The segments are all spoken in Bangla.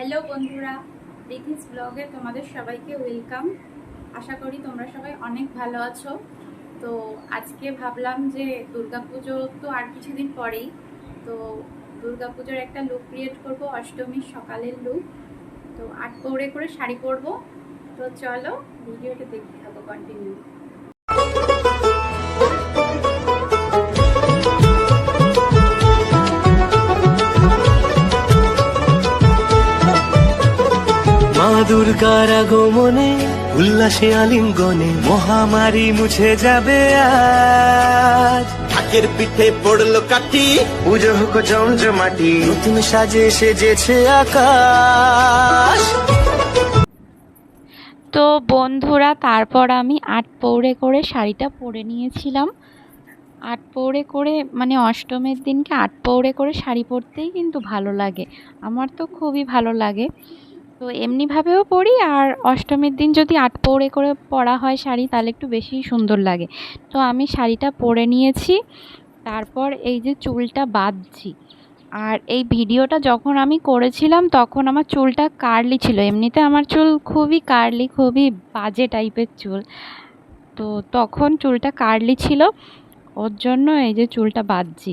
হ্যালো বন্ধুরা রিথিস ব্লগে তোমাদের সবাইকে ওয়েলকাম আশা করি তোমরা সবাই অনেক ভালো আছো। তো আজকে ভাবলাম যে দুর্গাপুজো তো আর কিছুদিন পরেই, তো দুর্গাপুজোর একটা লুক ক্রিয়েট করব, অষ্টমীর সকালের লুক তো আট পৌড়ে করে শাড়ি পরবো। তো চলো ভিডিওটা দেখতে থাকো কন্টিনিউ মা দুর্গার আগমনে উল্লাসে আলিঙ্গনে মহামারী মুছে যাবে আজ। ঢাকের পিঠে পড়ল কাঠি। পুজো হোক জমজমাটি নতুন সাজে সেজেছে আকাশ। তো বন্ধুরা তারপর আমি আট পৌড়ে করে শাড়িটা পরে নিয়েছিলাম। আট পৌড়ে করে মানে অষ্টমীর দিনকে আট পৌড়ে করে শাড়ি পরতেই কিন্তু ভালো লাগে। আমার তো খুবই ভালো লাগে। তো এমনিভাবেও পরি আর অষ্টমীর দিন যদি আট পৌড়ে করে পরা হয় শাড়ি, তাহলে একটু বেশি সুন্দর লাগে। তো আমি শাড়িটা পরে নিয়েছি, তারপর এই যে চুলটা বাঁধছি। আর এই ভিডিওটা যখন আমি করেছিলাম, তখন আমার চুলটা কার্লি ছিল। এমনিতে আমার চুল খুবই কার্লি খুবই বাজে টাইপের চুল। তো তখন চুলটা কার্লি ছিল, ওর জন্য এই যে চুলটা বাঁধছি।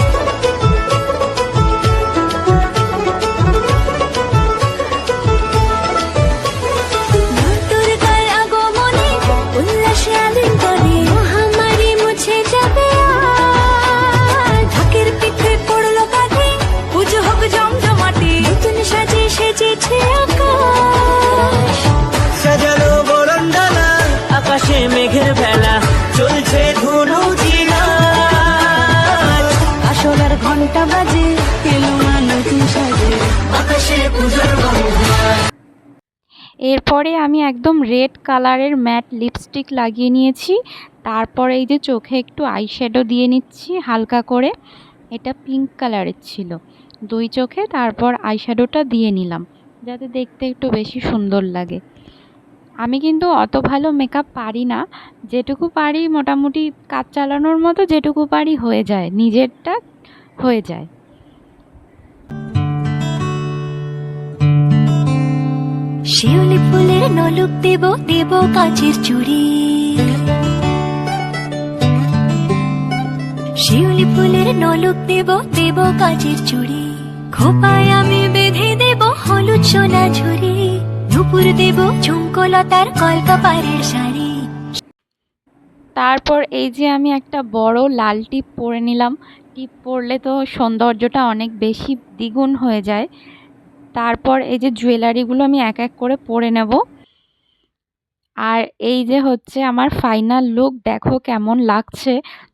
ঘণ্টা বাজে, এলো নতুন সাজে, আকাশে পুজোর। এরপরে আমি একদম রেড কালারের ম্যাট লিপস্টিক লাগিয়ে নিয়েছি। তারপরে এই যে চোখে একটু আইশ্যাডো দিয়ে নিচ্ছি হালকা করে। এটা পিঙ্ক কালারের ছিল। দুই চোখে তারপর আইশ্যাডোটা দিয়ে নিলাম, যাতে দেখতে একটু বেশি সুন্দর লাগে। আমি কিন্তু অত ভালো মেকআপ পারি না। যেটুকু পারি মোটামুটি কাজ চালানোর মতো যেটুকু পারি হয়ে যায়। নিজেরটা হয়ে যায়। শিউলি ফুলের নলুক দেব দেব কাচের চুড়ি। শিউলি ফুলের নলুক দেব দেব কাচের চুড়ি। খোপায় আমি বেঁধে দেব হলুদ সোনা ঝুড়ি। নুপুর দেব ঝুমকোলতার কলকাপাড়ের শাড়ি। তারপর এই যে আমি একটা বড় লাল টিপ পরে নিলাম, টিপ পরলে তো সৌন্দর্যটা অনেক বেশি দ্বিগুণ হয়ে যায়। তারপর এই যে জুয়েলারিগুলো আমি এক এক করে পরে নেব। আর এই যে হচ্ছে আমার ফাইনাল লুক, দেখো কেমন লাগছে।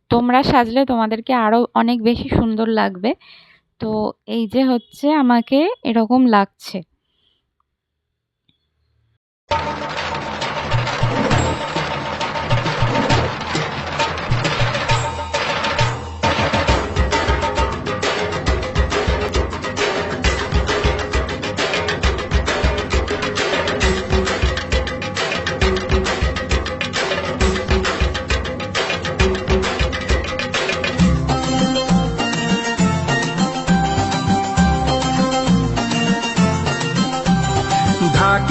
তোমরা সাজলে তোমাদেরকে আরও অনেক বেশি সুন্দর লাগবে। তো এই যে হচ্ছে আমাকে এরকম লাগছে।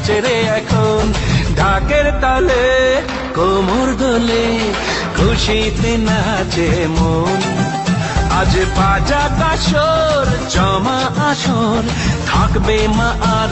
নাচে রে এখন। ঢাকের তালে কোমর দোলে খুশিতে নাচে মন। আজ বাজা কাসর জমা আসর, থাকবে মা আর